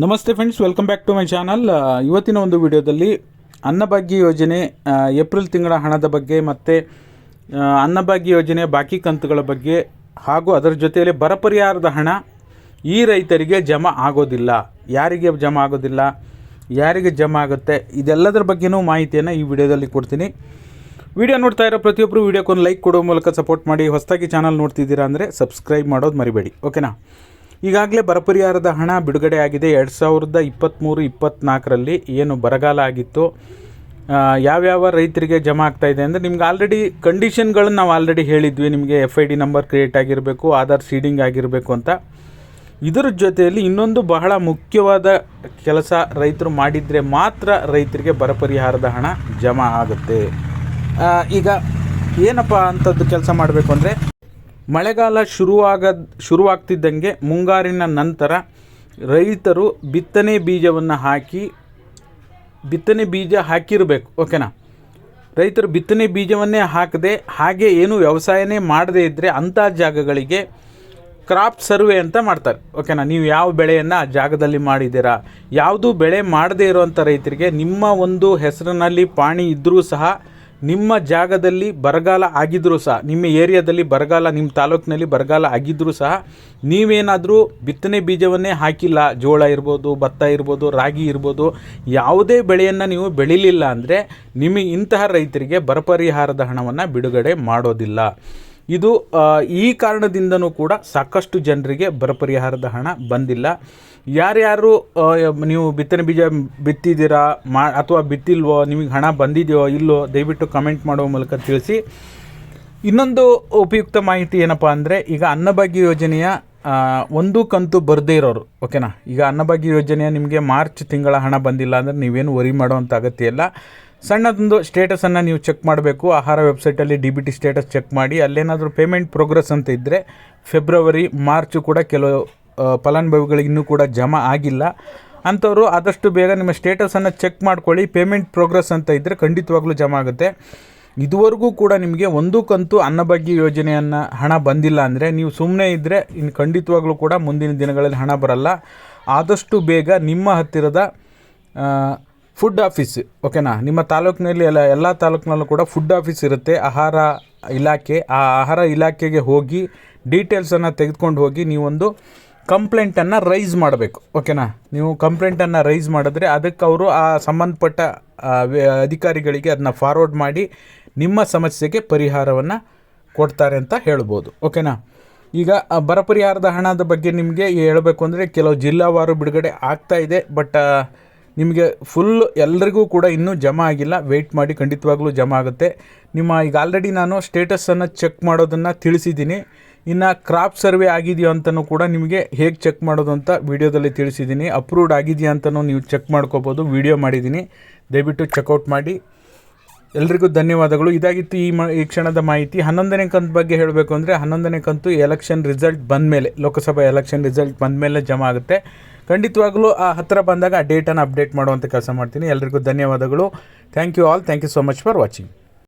ನಮಸ್ತೆ friends welcome back to my channel ಇವತ್ತಿನ ಒಂದು ವಿಡಿಯೋದಲ್ಲಿ ಅನ್ನಭಾಗ್ಯ ಯೋಜನೆ ಏಪ್ರಿಲ್ ತಿಂಗಳ ಹಣದ ಬಗ್ಗೆ ಮತ್ತು ಅನ್ನಭಾಗ್ಯ ಯೋಜನೆ ಬಾಕಿ ಕಂತುಗಳ ಬಗ್ಗೆ ಹಾಗೂ ಅದರ ಜೊತೆಯಲ್ಲಿ ಬರ ಪರಿಹಾರದ ಹಣ ಈ ರೈತರಿಗೆ ಜಮಾ ಆಗೋದಿಲ್ಲ. ಯಾರಿಗೆ ಜಮಾ ಆಗೋದಿಲ್ಲ, ಯಾರಿಗೆ ಜಮಾ ಆಗುತ್ತೆ, ಇದೆಲ್ಲದರ ಬಗ್ಗೆನೂ ಮಾಹಿತಿಯನ್ನು ಈ ವಿಡಿಯೋದಲ್ಲಿ ಕೊಡ್ತೀನಿ. ವಿಡಿಯೋ ನೋಡ್ತಾ ಇರೋ ಪ್ರತಿಯೊಬ್ಬರು ವಿಡಿಯೋಕ್ಕೊಂದು ಲೈಕ್ ಕೊಡೋ ಮೂಲಕ ಸಪೋರ್ಟ್ ಮಾಡಿ, ಹೊಸದಾಗಿ ಚಾನಲ್ ನೋಡ್ತಿದ್ದೀರಾ ಅಂದರೆ ಸಬ್ಸ್ಕ್ರೈಬ್ ಮಾಡೋದು ಮರಿಬೇಡಿ. ಓಕೆನಾ ಈಗಾಗಲೇ ಬರ ಪರಿಹಾರದ ಹಣ ಬಿಡುಗಡೆ ಆಗಿದೆ ಎರಡು ಸಾವಿರದ ಇಪ್ಪತ್ತ್ಮೂರು ಇಪ್ಪತ್ತ್ನಾಲ್ಕರಲ್ಲಿ ಏನು ಬರಗಾಲ ಆಗಿತ್ತು ಯಾವ್ಯಾವ ರೈತರಿಗೆ ಜಮಾ ಆಗ್ತಾ ಇದೆ ಅಂದರೆ ನಿಮ್ಗೆ ಆಲ್ರೆಡಿ ಕಂಡೀಷನ್ಗಳನ್ನು ನಾವು ಆಲ್ರೆಡಿ ಹೇಳಿದ್ವಿ. ನಿಮಗೆ F I D number create ಆಗಿರಬೇಕು ಆಧಾರ್ ಸೀಡಿಂಗ್ ಆಗಿರಬೇಕು ಅಂತ. ಇದರ ಜೊತೆಯಲ್ಲಿ ಇನ್ನೊಂದು ಬಹಳ ಮುಖ್ಯವಾದ ಕೆಲಸ ರೈತರು ಮಾಡಿದರೆ ಮಾತ್ರ ರೈತರಿಗೆ ಬರ ಪರಿಹಾರದ ಹಣ ಜಮಾ ಆಗುತ್ತೆ. ಈಗ ಏನಪ್ಪ ಅಂಥದ್ದು ಕೆಲಸ ಮಾಡಬೇಕು ಅಂದರೆ ಮಳೆಗಾಲ ಶುರುವಾಗ, ಶುರುವಾಗ್ತಿದ್ದಂಗೆ ಮುಂಗಾರಿನ ನಂತರ ರೈತರು ಬಿತ್ತನೆ ಬೀಜವನ್ನು ಹಾಕಿ, ಬಿತ್ತನೆ ಬೀಜ ಹಾಕಿರಬೇಕು ಓಕೆನಾ ರೈತರು ಬಿತ್ತನೆ ಬೀಜವನ್ನೇ ಹಾಕದೆ, ಹಾಗೆ ಏನು ವ್ಯವಸಾಯನೇ ಮಾಡದೇ ಇದ್ದರೆ ಅಂಥ ಜಾಗಗಳಿಗೆ ಕ್ರಾಪ್ ಸರ್ವೆ ಅಂತ ಮಾಡ್ತಾರೆ ಓಕೆನಾ ನೀವು ಯಾವ ಬೆಳೆಯನ್ನು ಆ ಜಾಗದಲ್ಲಿ ಮಾಡಿದ್ದೀರಾ? ಯಾವುದು ಬೆಳೆ ಮಾಡದೇ ಇರುವಂಥ ರೈತರಿಗೆ ನಿಮ್ಮ ಒಂದು ಹೆಸರಿನಲ್ಲಿ ಪಾಣಿ ಇದ್ದರೂ ಸಹ ನಿಮ್ಮ ಜಾಗದಲ್ಲಿ ಬರಗಾಲ ಆಗಿದ್ದರೂ ಸಹ, ನಿಮ್ಮ ಏರಿಯಾದಲ್ಲಿ ಬರಗಾಲ, ನಿಮ್ಮ ತಾಲೂಕಿನಲ್ಲಿ ಬರಗಾಲ ಆಗಿದ್ದರೂ ಸಹ, ನೀವೇನಾದರೂ ಬಿತ್ತನೆ ಬೀಜವನ್ನೇ ಹಾಕಿಲ್ಲ, ಜೋಳ ಇರ್ಬೋದು, ಭತ್ತ ಇರ್ಬೋದು, ರಾಗಿ ಇರ್ಬೋದು, ಯಾವುದೇ ಬೆಳೆಯನ್ನು ನೀವು ಬೆಳಿಲಿಲ್ಲ ಅಂದರೆ ನಿಮಗೆ ಇಂತಹ ರೈತರಿಗೆ ಬರ ಪರಿಹಾರದ ಹಣವನ್ನು ಬಿಡುಗಡೆ ಮಾಡೋದಿಲ್ಲ. ಇದು ಈ ಕಾರಣದಿಂದನೂ ಕೂಡ ಸಾಕಷ್ಟು ಜನರಿಗೆ ಬರ ಪರಿಹಾರದ ಹಣ ಬಂದಿಲ್ಲ. ಯಾರ್ಯಾರು ನೀವು ಬಿತ್ತನೆ ಬೀಜ ಬಿತ್ತಿದ್ದೀರಾ, ಮಾ, ಅಥವಾ ಬಿತ್ತಿಲ್ವೋ, ನಿಮಗೆ ಹಣ ಬಂದಿದೆಯೋ, ಇಲ್ಲೋ, ದಯವಿಟ್ಟು ಕಮೆಂಟ್ ಮಾಡುವ ಮೂಲಕ ತಿಳಿಸಿ. ಇನ್ನೊಂದು ಉಪಯುಕ್ತ ಮಾಹಿತಿ ಏನಪ್ಪ ಅಂದರೆ, ಈಗ ಅನ್ನಭಾಗ್ಯ ಯೋಜನೆಯ ಒಂದು ಕಂತು ಬರದೇ ಇರೋರು ಓಕೆನಾ ಈಗ ಅನ್ನಭಾಗ್ಯ ಯೋಜನೆಯ ನಿಮಗೆ ಮಾರ್ಚ್ ತಿಂಗಳ ಹಣ ಬಂದಿಲ್ಲ ಅಂದರೆ ನೀವೇನು ವರಿ ಮಾಡುವಂಥ ಅಗತ್ಯ ಇಲ್ಲ. ಸಣ್ಣದೊಂದು ಸ್ಟೇಟಸನ್ನು ನೀವು ಚೆಕ್ ಮಾಡಬೇಕು. ಆಹಾರ ವೆಬ್ಸೈಟಲ್ಲಿ D B T status check ಮಾಡಿ. ಅಲ್ಲೇನಾದರೂ ಪೇಮೆಂಟ್ ಪ್ರೋಗ್ರೆಸ್ ಅಂತ ಇದ್ದರೆ ಫೆಬ್ರವರಿ ಮಾರ್ಚು ಕೂಡ ಕೆಲವು ಫಲಾನುಭವಿಗಳಿಗೆ ಇನ್ನೂ ಕೂಡ ಜಮಾ ಆಗಿಲ್ಲ. ಅಂಥವರು ಆದಷ್ಟು ಬೇಗ ನಿಮ್ಮ ಸ್ಟೇಟಸನ್ನು ಚೆಕ್ ಮಾಡ್ಕೊಳ್ಳಿ. ಪೇಮೆಂಟ್ ಪ್ರೋಗ್ರೆಸ್ ಅಂತ ಇದ್ದರೆ ಖಂಡಿತವಾಗ್ಲೂ ಜಮಾ ಆಗುತ್ತೆ. ಇದುವರೆಗೂ ಕೂಡ ನಿಮಗೆ ಒಂದು ಕಂತು ಅನ್ನಭಾಗ್ಯ ಯೋಜನೆಯನ್ನು ಹಣ ಬಂದಿಲ್ಲ ಅಂದರೆ ನೀವು ಸುಮ್ಮನೆ ಇದ್ದರೆ ಇನ್ನು ಖಂಡಿತವಾಗ್ಲೂ ಕೂಡ ಮುಂದಿನ ದಿನಗಳಲ್ಲಿ ಹಣ ಬರಲ್ಲ. ಆದಷ್ಟು ಬೇಗ ನಿಮ್ಮ ಹತ್ತಿರದ ಫುಡ್ ಆಫೀಸ್ ಓಕೆನಾ ನಿಮ್ಮ ತಾಲೂಕಿನಲ್ಲಿ ಎಲ್ಲ ಎಲ್ಲ ತಾಲೂಕಿನಲ್ಲೂ ಕೂಡ ಫುಡ್ ಆಫೀಸ್ ಇರುತ್ತೆ. ಆಹಾರ ಇಲಾಖೆ, ಆ ಆಹಾರ ಇಲಾಖೆಗೆ ಹೋಗಿ ಡೀಟೇಲ್ಸನ್ನು ತೆಗೆದುಕೊಂಡು ಹೋಗಿ ನೀವೊಂದು ಕಂಪ್ಲೇಂಟನ್ನು ರೈಸ್ ಮಾಡಬೇಕು. ಓಕೆನಾ ನೀವು ಕಂಪ್ಲೇಂಟನ್ನು ರೈಸ್ ಮಾಡಿದ್ರೆ ಅದಕ್ಕೆ ಅವರು ಆ ಸಂಬಂಧಪಟ್ಟ ಅಧಿಕಾರಿಗಳಿಗೆ ಅದನ್ನ ಫಾರ್ವರ್ಡ್ ಮಾಡಿ ನಿಮ್ಮ ಸಮಸ್ಯೆಗೆ ಪರಿಹಾರವನ್ನು ಕೊಡ್ತಾರೆ ಅಂತ ಹೇಳ್ಬೋದು. ಓಕೆನಾ ಈಗ ಬರ ಪರಿಹಾರದ ಹಣದ ಬಗ್ಗೆ ನಿಮಗೆ ಹೇಳಬೇಕು ಅಂದರೆ ಕೆಲವು ಜಿಲ್ಲಾವಾರು ಬಿಡುಗಡೆ ಆಗ್ತಾ ಇದೆ. ಬಟ್ ನಿಮಗೆ ಫುಲ್ ಎಲ್ರಿಗೂ ಕೂಡ ಇನ್ನೂ ಜಮಾ ಆಗಿಲ್ಲ. ವೆಯ್ಟ್ ಮಾಡಿ ಖಂಡಿತವಾಗ್ಲೂ ಜಮಾ ಆಗುತ್ತೆ. ನಿಮ್ಮ ಈಗ ಆಲ್ರೆಡಿ ನಾನು ಸ್ಟೇಟಸನ್ನು ಚೆಕ್ ಮಾಡೋದನ್ನು ತಿಳಿಸಿದ್ದೀನಿ. ಇನ್ನು ಕ್ರಾಪ್ ಸರ್ವೆ ಆಗಿದೆಯೋ ಅಂತಲೂ ಕೂಡ ನಿಮಗೆ ಹೇಗೆ ಚೆಕ್ ಮಾಡೋದು ಅಂತ ವೀಡಿಯೋದಲ್ಲಿ ತಿಳಿಸಿದ್ದೀನಿ. ಅಪ್ರೂವ್ಡ್ ಆಗಿದೆಯಾ ಅಂತಲೂ ನೀವು ಚೆಕ್ ಮಾಡ್ಕೋಬೋದು. ವೀಡಿಯೋ ಮಾಡಿದ್ದೀನಿ. ದಯವಿಟ್ಟು ಚೆಕ್ಔಟ್ ಮಾಡಿ. ಎಲ್ರಿಗೂ ಧನ್ಯವಾದಗಳು. ಇದಾಗಿತ್ತು ಈ ಈ ಕ್ಷಣದ ಮಾಹಿತಿ. ಹನ್ನೊಂದನೇ ಕಂತು ಬಗ್ಗೆ ಹೇಳಬೇಕು ಅಂದರೆ ಹನ್ನೊಂದನೇ ಕಂತು ಎಲೆಕ್ಷನ್ ರಿಸಲ್ಟ್ ಬಂದ ಮೇಲೆ ಲೋಕಸಭಾ ಎಲೆಕ್ಷನ್ ರಿಸಲ್ಟ್ ಬಂದ ಮೇಲೆ ಜಮಾ ಆಗುತ್ತೆ. ಖಂಡಿತವಾಗ್ಲೂ ಆ ಹತ್ತಿರ ಬಂದಾಗ ಆ ಡೇಟನ್ನು ಅಪ್ಡೇಟ್ ಮಾಡುವಂಥ ಕೆಲಸ ಮಾಡ್ತೀನಿ. ಎಲ್ರಿಗೂ ಧನ್ಯವಾದಗಳು. Thank you all thank you so much for watching